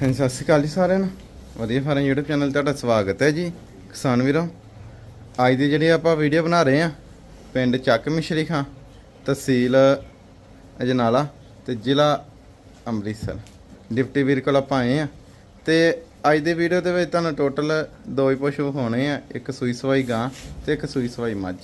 ਹਾਂਜੀ ਸਤਿ ਸ਼੍ਰੀ ਅਕਾਲ ਜੀ ਸਾਰਿਆਂ ਨੂੰ। ਵਧੀਆ ਫਾਰਮ YouTube ਚੈਨਲ ਤੇ ਤੁਹਾਡਾ ਸਵਾਗਤ ਹੈ ਜੀ। ਕਿਸਾਨ ਵੀਰੋ ਅੱਜ ਦੀ ਜਿਹੜੀ ਆਪਾਂ ਵੀਡੀਓ ਬਣਾ ਰਹੇ ਆ ਪਿੰਡ ਚੱਕ ਮਿਸ਼ਰੀ ਖਾਂ ਤਹਿਸੀਲ ਅਜਨਾਲਾ ਤੇ ਜ਼ਿਲ੍ਹਾ ਅੰਮ੍ਰਿਤਸਰ। ਡਿਪਟੀ ਵੀਰ ਕੋਲ ਆਪਾਂ ਆਏ ਆ ਤੇ ਅੱਜ ਦੀ ਵੀਡੀਓ ਦੇ ਵਿੱਚ ਤੁਹਾਨੂੰ ਟੋਟਲ ਦੋ ਹੀ ਪਸ਼ੂ ਹੋਣੇ ਆ ਇੱਕ ਸੂਈ ਸਵਾਈ ਗਾਂ ਤੇ ਇੱਕ ਸੂਈ ਸਵਾਈ ਮੱਝ।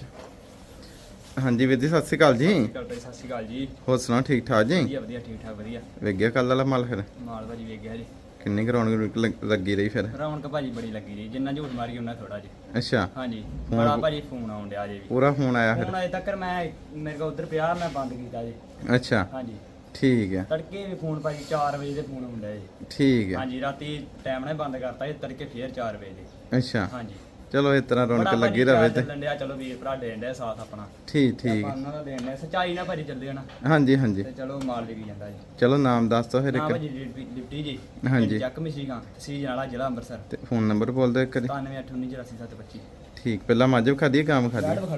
ਹਾਂਜੀ ਵੀਰ ਜੀ ਸਤਿ ਸ਼੍ਰੀ ਅਕਾਲ ਜੀ। ਸਤਿ ਸ਼੍ਰੀ ਅਕਾਲ ਜੀ। ਹੋਰ ਸੁਣਾਓ ਠੀਕ ਠਾਕ ਜੀ? ਵਧੀਆ ਵਧੀਆ ਠੀਕ ਠਾਕ ਵਧੀਆ। ਵੇਗਿਆ ਕੱਲ ਵਾਲਾ ਮਾਲ ਫਿਰ? ਮਾਲ ਭਾਜੀ ਵੇਖ ਗਿਆ ਜੀ। ਕਿੰਨੀ ਗਰਾਉਂਡ ਲੱਗੀ ਰਹੀ ਫਿਰ? ਰੌਣਕ ਭਾਜੀ ਬੜੀ ਲੱਗੀ ਜੀ ਜਿੰਨਾ ਝੂਠ ਮਾਰੀ ਉਹਨਾਂ ਥੋੜਾ ਜੀ। ਅੱਛਾ। ਹਾਂਜੀ ਫੋਨ- ਬੜਾ ਭਾਜੀ ਫੋਨ ਆਉਣ ਡਿਆ ਜੀ ਵੀ। ਪੂਰਾ ਫੋਨ ਆਇਆ ਫੋਨ ਅਜੇ ਤੱਕ ਮੈਂ ਮੇਰੇ ਕੋਲ ਉਧਰ ਪਿਆ ਮੈਂ ਬੰਦ ਕੀਤਾ ਜੀ। ਅੱਛਾ। ਹਾਂਜੀ। ਠੀਕ ਹੈ। ਤੜਕੇ ਵੀ ਫੋਨ ਭਾਜੀ 4 ਵਜੇ ਦੇ ਫੋਨ ਆਉਂਦਾ ਜੀ। ਠੀਕ ਹੈ। ਹਾਂਜੀ ਰਾਤੀ ਟਾਈਮ ਨਾਲ ਬੰਦ ਕਰਤਾ ਜੀ ਤੜਕੇ ਫੇਰ 4 ਵਜੇ ਦੇ। ਅੱਛਾ। ਹਾਂਜੀ। ਚਲੋ ਇਸ ਤਰ੍ਹਾਂ ਰੌਣਕ ਬੜਾ ਲੱਗੀ ਭਾਜੀ ਰਵੇ ਤੇ। ਚੱਲਣ ਡਿਆ ਚਲੋ ਵੀਰ ਭਰਾ ਦੇਣ ਡਿਆ ਸਾਥ ਆਪਣਾ। ਠੀਕ ਠੀਕ। ਆਪਾਂ ਉਹਨਾਂ ਦਾ ਦੇਣ ਡਿਆ ਸੱਚਾਈ ਨਾਲ ਭਾਜੀ ਚੱਲਦੇ ਨਾ ਹਾਂਜੀ ਹਾਂਜੀ। ਤੇ ਚਲੋ ਮਾਲ ਵਿਕ ਜਾਂਦਾ ਜੀ। ਚਲੋ ਨਾਮ ਦੱਸ ਦੋ ਫਿਰ ਨਾ ਇੱਕ ਭਾਜੀ ਲਿਪਟੀ- ਲਿਪਟੀ ਜੀ ਹਾਂਜੀ। ਚੱਕ ਮਿਸ਼ੀਗਾ ਤਹਿਸੀਲ ਵਾਲਾ ਜ਼ਿਲ੍ਹਾ ਅੰਮ੍ਰਿਤਸਰ। ਤੇ ਫੋਨ ਨੰਬਰ ਬੋਲ ਦਿਓ ਇੱਕ ਵਾਰੀ। 9889847725 ਠੀਕ ਪਹਿਲਾਂ ਮੱਝ ਬੈਠ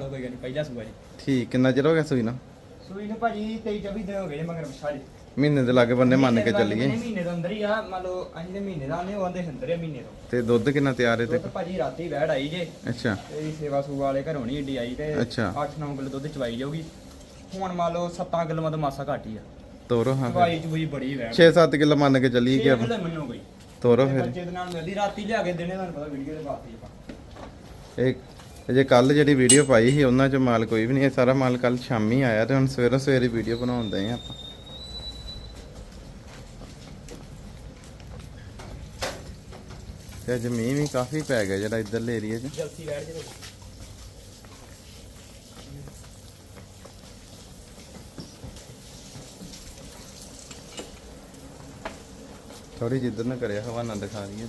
ਕੋਈ ਗੱਲ ਪਹਿਲਾ ਸੂਆ ਜੀ। ਠੀਕ ਕਿੰਨਾ ਚਿਰ ਹੋ ਗਿਆ ਸੂਈ ਨੂੰ? ਸੂਈ ਨੂੰ ਭਾਜੀ 23 24 ਦਿਨ ਹੋ ਗਏ ਜੀ ਮਗਰ ਵਿਛਾਲੀ ਮਹੀਨੇ ਦੇ ਲਾਗੇ ਬੰਨੇ ਮੰਨ ਕੇ ਚੱਲੀਏ। ਮਹੀਨੇ ਤੋਂ ਅੰਦਰ ਹੀ ਆ ਮੰਨ ਲਓ ਅਸੀਂ ਦੇ ਮਹੀਨੇ ਦਾ ਨੇ ਉਹ ਆਂਦੇ ਆ ਮਹੀਨੇ ਤੋਂ। ਤੇ ਦੁੱਧ ਕਿੰਨਾ ਤਿਆਰ ਹੈ ਤੇ? ਦੁੱਧ ਭਾਜੀ ਰਾਤੀ ਵੈੜ ਆਈ ਜੇ। ਅੱਛਾ। ਤੇਰੀ ਸੇਵਾ ਸੂ ਵਾਲੇ ਘਰੋਂ ਨਹੀਂ ਏਡੀ ਆਈ ਤੇ ਅੱਛਾ। 8-9 ਕਿਲੋ ਦੁੱਧ ਚਵਾਈ ਜਾਊਗੀ। ਹੁਣ ਮੰਨ ਲਓ 7 ਕਿਲੋ ਮਤ ਮਾਸਾ ਘੱਟ ਆ। ਤੋਰੋ ਹਾਂ ਚਵਾਈ ਚੁਈ ਬੜੀ ਵੈੜ। 6-7 ਕਿਲੋ ਮੰਨ ਕੇ ਚੱਲੀਏ ਕਿ ਆਪਾਂ? ਮੰਨੋ ਕੋਈ। ਤੋਰੋ ਤੇ ਫਿਰ। ਬੱਚੇ ਦੇ ਨਾਲ ਮਿਲਦੀ ਰਾਤੀ ਲਿਆ ਕੇ ਦੇਣੇ ਤੁਹਾਨੂੰ ਪਤਾ ਵੀਡੀਓ ਦੇ ਬਾਅਦ ਆਪਾਂ। ਇਹ ਜੇ ਕੱਲ ਜਿਹੜੀ ਵੀਡੀਓ ਪਾਈ ਸੀ ਉਹਨਾਂ ਚ ਮਾਲ ਕੋਈ ਵੀ ਨਹੀਂ ਇਹ ਸਾਰਾ ਮਾਲ ਕੱਲ ਸ਼ਾਮੀ ਆਇਆ ਤੇ ਹੁਣ ਸਵੇਰੋ ਸਵੇਰੇ ਵੀਡੀਓ ਬਣਾਉਂਦੇ ਆ ਆਪਾਂ। ਤੇ ਅੱਜ ਮੀਂਹ ਵੀ ਕਾਫੀ ਪੈ ਗਿਆ ਜਿਹੜਾ ਇੱਧਰਲੇ ਏਰੀਆ 'ਚ। ਜਲਸੀ ਵੈੜ ਜੇ ਥੋੜੀ ਜਿੱਧਰ ਨੂੰ ਕਰਿਆ ਹਵਾਨਾ ਦਿਖਾ ਰਹੀ ਹੈ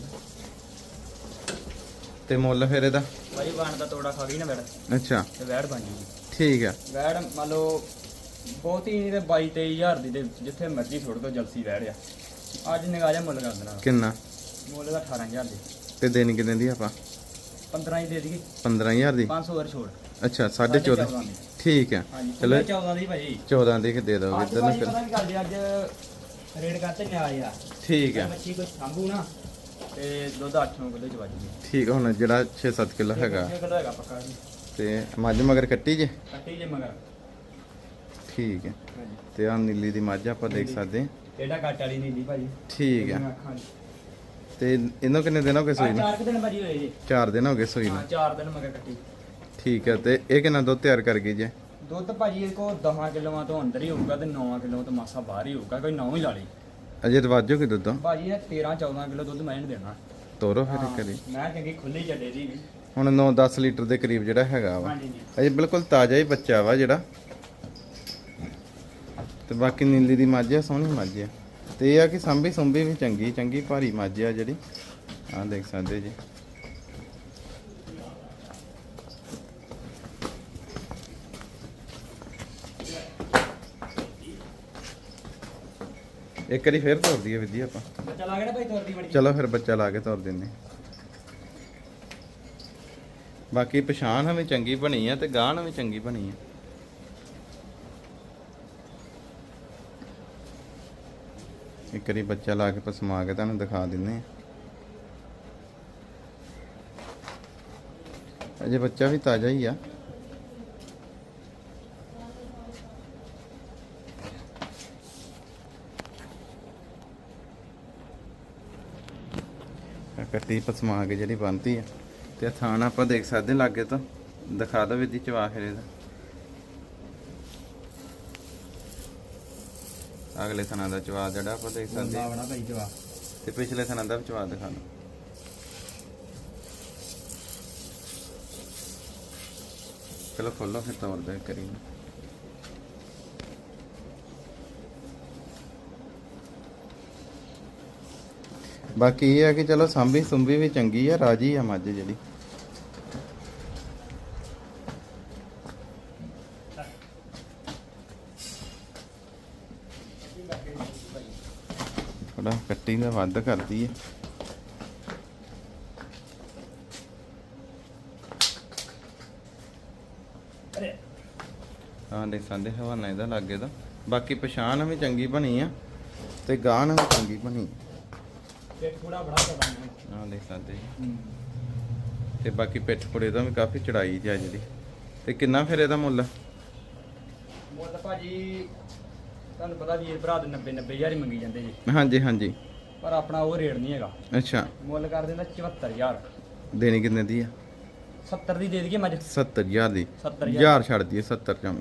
ਤੇ ਮੁੱਲ ਫਿਰ ਇਹਦਾ? ਭਾਜੀ ਬਾਣ ਦਾ ਤੋੜਾ ਖਾ ਗਈ ਨਾ ਵੈੜ ਅੱਛਾ। ਤੇ ਵੈੜ ਬਣ ਜੂਗੀ ਠੀਕ ਆ। ਵੈੜ ਮੰਨ ਲਓ ਬਹੁਤੀ ਨਹੀਂ ਤੇ 22 23000 ਦੀ ਤੇ ਜਿੱਥੇ ਮਰਜ਼ੀ ਛੋੜ ਦੋ ਜਲਸੀ ਵੈੜ ਆ ਅੱਜ ਨਿਗਾਹ ਜਾ ਮੁੱਲ ਕਰ ਦੇਣਾ। ਕਿੰਨਾ? ਮੁੱਲ ਦਾ 18000 ਦੀ। ਤੇ ਦੇਣੀ ਕਿੰਨੇ ਦੀ ਆਪਾਂ? 15 ਹੀ ਦੇ ਦਈਏ। 15000 ਦੀ? 500 ਹੋਰ ਛੋੜ। ਅੱਛਾ 14.5 14 ਦੀ। ਠੀਕ ਹਾਂਜੀ ਚਲੋ ਚਲੋ 14 ਦੀ ਭਾਜੀ। 14 ਦੀ ਕਿ ਦੇ ਦਿਓ ਇੱਧਰ ਨੂੰ ਫਿਰ। ਅੱਜ ਕਰਤੇ ਠੀਕ ਆ ਮੱਛੀ ਕੋਈ ਸਾਂਭੂ ਨਾ ਤੇ ਦੁੱਧ 8-9 ਕਿਲੋ ਚ ਵੱਜ ਗਈ ਠੀਕ ਆ, ਹੁਣ ਜਿਹੜਾ 6-7 ਕਿਲੋ ਹੈਗਾ। ਕਿਲੋ ਹੈਗਾ ਪੱਕਾ ਜੀ। ਤੇ ਮੱਝ ਮਗਰ ਕੱਟੀ ਜੇ? ਕੱਟੀ ਜੇ ਮਗਰ। ਠੀਕ ਹੈ। ਤੇ ਆ ਨੀਲੀ ਦੀ ਮੱਝ ਆਪਾਂ ਦੇਖ ਸਕਦੇ ਹਾਂ। ਕਿਹੜਾ ਕੱਟ ਵਾਲੀ ਨੀਲੀ ਭਾਜੀ। ਠੀਕ ਹੈ। ਤੇ ਇਹਨੂੰ ਕਿੰਨੇ ਦਿਨ ਹੋ ਗਏ ਸੂਈ ਨੂੰ? ਚਾਰ ਕੁ ਦਿਨ ਭਾਜੀ ਹੋਏ ਜੀ। 4 ਦਿਨ ਹੋ ਗਏ ਸੂਈ ਨੂੰ? ਹਾਂ ਚਾਰ ਦਿਨ ਮਗਰ ਕੱਟੀ। ਠੀਕ ਹੈ ਤੇ ਇਹ ਕਿੰਨਾ ਦੁੱਧ ਤਿਆਰ ਕਰ ਗਈ ਜੇ? ਦੁੱਧ ਭਾਜੀ ਇਹ ਕੋ 10 ਕਿਲੋਆਂ ਤੋਂ ਅੰਦਰ ਹੀ ਹੋਊਗਾ ਤੇ 9 ਕਿਲੋ ਤੋਂ ਮਾਸਾ ਬਾਹਰ ਹੀ ਹੋਊਗਾ ਕੋਈ 9 ਹੀ ਲਾ ਲਈ। ਅਜੇ ਰਵਾਜੋ ਕਿ ਦੁੱਧ ਭਾਜੀ ਨੇ 13 14 ਕਿਲੋ ਦੁੱਧ ਮੈਂ ਦੇਣਾ। ਤੋਰੋ ਫਿਰ ਹਾਂ, ਕਰੀ। ਮੈਂ ਚੰਗੀ ਖੁੱਲੀ ਚੱਲੇ ਦੀ ਵੀ। ਹੁਣ 9-10 ਲੀਟਰ ਦੇ ਕਰੀਬ ਜਿਹੜਾ ਹੈਗਾ ਵਾ। ਹਾਂਜੀ ਜੀ ਅਜੇ ਬਿਲਕੁਲ ਤਾਜ਼ਾ ਹੀ ਬੱਚਾ ਵਾ ਜਿਹੜਾ। ਤੇ ਬਾਕੀ ਨੀਲੀ ਦੀ ਮੱਝ ਆ ਸੋਹਣੀ ਮੱਝ ਆ। ਤੇ ਇਹ ਆ ਕਿ ਸੰਭੀ ਸੁੰਭੀ ਵੀ ਚੰਗੀ ਚੰਗੀ ਭਾਰੀ ਮੱਝ ਆ ਜਿਹੜੀ। ਆਹ ਦੇਖ ਸਕਦੇ ਜੀ। ਇੱਕ ਵਾਰੀ ਫੇਰ ਤੋਰ ਦਈਏ ਵਿਧੀ ਆਪਾਂ। ਬੱਚਾ ਲਾ ਕੇ ਨਾ ਭਾਈ ਤੋਰਦੀ ਬੜੀ ਚਲੋ ਫਿਰ ਬੱਚਾ ਲਾ ਕੇ ਤੋਰ ਦਿੰਨੇ। ਬਾਕੀ ਪਛਾਣ ਹਮੇ ਚੰਗੀ ਬਣੀ ਆ ਤੇ ਗਾਣ ਵੀ ਚੰਗੀ ਬਣੀ ਆ। ਇੱਕ ਵਾਰੀ ਬੱਚਾ ਲਾ ਕੇ ਪਸਮਾ ਕੇ ਤੁਹਾਨੂੰ ਦਿਖਾ ਦਿੰਨੇ ਆ ਅਜੇ ਬੱਚਾ ਵੀ ਤਾਜ਼ਾ ਹੀ ਆ। ਕੱਟੀ ਪਸਮਾ ਕੇ ਜਿਹੜੀ ਬਣਦੀ ਆ। ਤੇ ਥਾਣ ਆਪਾਂ ਦੇਖ ਸਕਦੇ ਲਾਗੇ ਤਾਂ। ਦਿਖਾ ਦੋ ਵਿਧੀ ਚਵਾ ਫਿਰ ਇਹਦਾ। ਅਗਲੇ ਥਾਣਾ ਦਾ ਚਵਾ ਜਿਹੜਾ ਆਪਾਂ ਦੇਖ ਸਕਦੇ ਆ। ਬਣਾ ਭਾਈ ਜਵਾ ਤੇ ਪਿਛਲੇ ਥਾਣਾ ਦਾ ਚਵਾ ਦਿਖਾ ਦੋ ਚਲੋ ਖੋਲੋ ਫਿਰ ਤੋੜ ਦੇ ਕਰੀ ਬਾਕੀ ਇਹ ਆ ਕਿ ਚਲੋ ਸਾਂਭੀ ਸੁੰਭੀ ਵੀ ਚੰਗੀ ਆ ਰਾਜੀ ਆ ਮੱਝ ਜਿਹੜੀ। ਥੋੜਾ ਕੱਟੀ ਦਾ ਵੱਧ ਕਰਦੀ ਹੈ ਹਾਂ ਦੇ ਸੰਦੇ ਹਵਾਨਾ ਇਹਦਾ ਲੱਗੇ ਦਾ ਬਾਕੀ ਪਛਾਣ ਵੀ ਚੰਗੀ ਬਣੀ ਆ ਤੇ ਗਾਣ ਵੀ ਚੰਗੀ ਬਣੀ। ਪੇਟ ਥੋੜਾ ਬੜਾ ਕਰਦਾ ਆਹ ਦੇਖ ਸਕਦੇ ਤੇ ਬਾਕੀ ਪਿੱਠ ਪੁੜੇ ਦਾ ਵੀ ਕਾਫੀ ਚੜਾਈ ਜੀ ਅੱਜ ਦੀ। ਤੇ ਕਿੰਨਾ ਫਿਰ ਇਹਦਾ ਮੁੱਲ? ਮੁੱਲ ਭਾਜੀ ਤੁਹਾਨੂੰ ਪਤਾ ਵੀਰ ਭਰਾ ਦੇ 90 90000 ਹੀ ਮੰਗੀ ਜਾਂਦੇ ਜੀ। ਹਾਂਜੀ ਹਾਂਜੀ। ਪਰ ਆਪਣਾ ਉਹ ਰੇਟ ਨਹੀਂ ਹੈਗਾ। ਅੱਛਾ। ਮੁੱਲ ਕਰ ਦਿੰਦਾ 74000 ਦੇਣੀ ਕਿੰਨੇ ਦੀ ਆ? 70 ਦੀ ਦੇ ਦਈਏ ਮੱਝ 70000 ਦੀ। 70000 ਹਜ਼ਾਰ। ਛੱਡ ਦਈਏ 70 ਚੋਂ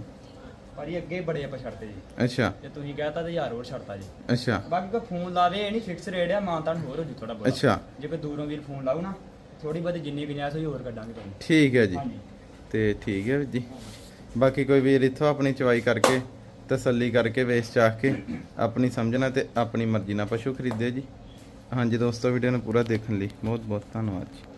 ਭਾਜੀ ਅੱਗੇ ਹੀ ਬੜੇ ਆਪਾਂ ਛੱਡਦੇ ਜੀ। ਅੱਛਾ। ਜੇ ਤੁਸੀਂ ਕਹਤਾ ਤੇ 1000 ਹੋਰ ਛੱਡਤਾ ਜੀ। ਅੱਛਾ। ਬਾਕੀ ਕੋਈ ਫੋਨ ਲਾਵੇ ਇਹ ਨਹੀਂ ਫਿਕਸ ਰੇਟ ਆ ਮਾਂ ਤਾਂ ਹੋਰ ਹੋ ਜੂ ਥੋੜਾ ਬਹੁਤ। ਅੱਛਾ। ਜੇ ਕੋਈ ਦੂਰੋਂ ਵੀਰ ਫੋਨ ਲਾਊ ਨਾ ਥੋੜੀ ਬਹੁਤੀ ਜਿੰਨੀ ਗੁੰਜਾਇਸ਼ ਹੋਈ ਹੋਰ ਕੱਢਾਂਗੇ ਤੁਹਾਨੂੰ। ਠੀਕ ਹੈ ਜੀ। ਤੇ ਠੀਕ ਹੈ ਵੀਰ ਜੀ। ਬਾਕੀ ਕੋਈ ਵੀਰ ਇੱਥੋਂ ਆਪਣੀ ਚਵਾਈ ਕਰਕੇ ਤਸੱਲੀ ਕਰਕੇ ਵੇਚ ਚਾਹ ਕੇ ਆਪਣੀ ਸਮਝਣਾ ਤੇ ਆਪਣੀ ਮਰਜ਼ੀ ਨਾਲ ਪਸ਼ੂ ਖਰੀਦੇ ਜੀ। ਹਾਂਜੀ ਦੋਸਤੋ ਵੀਡੀਓ ਨੂੰ ਪੂਰਾ ਦੇਖਣ ਲਈ ਬਹੁਤ ਬਹੁਤ ਧੰਨਵਾਦ ਜੀ।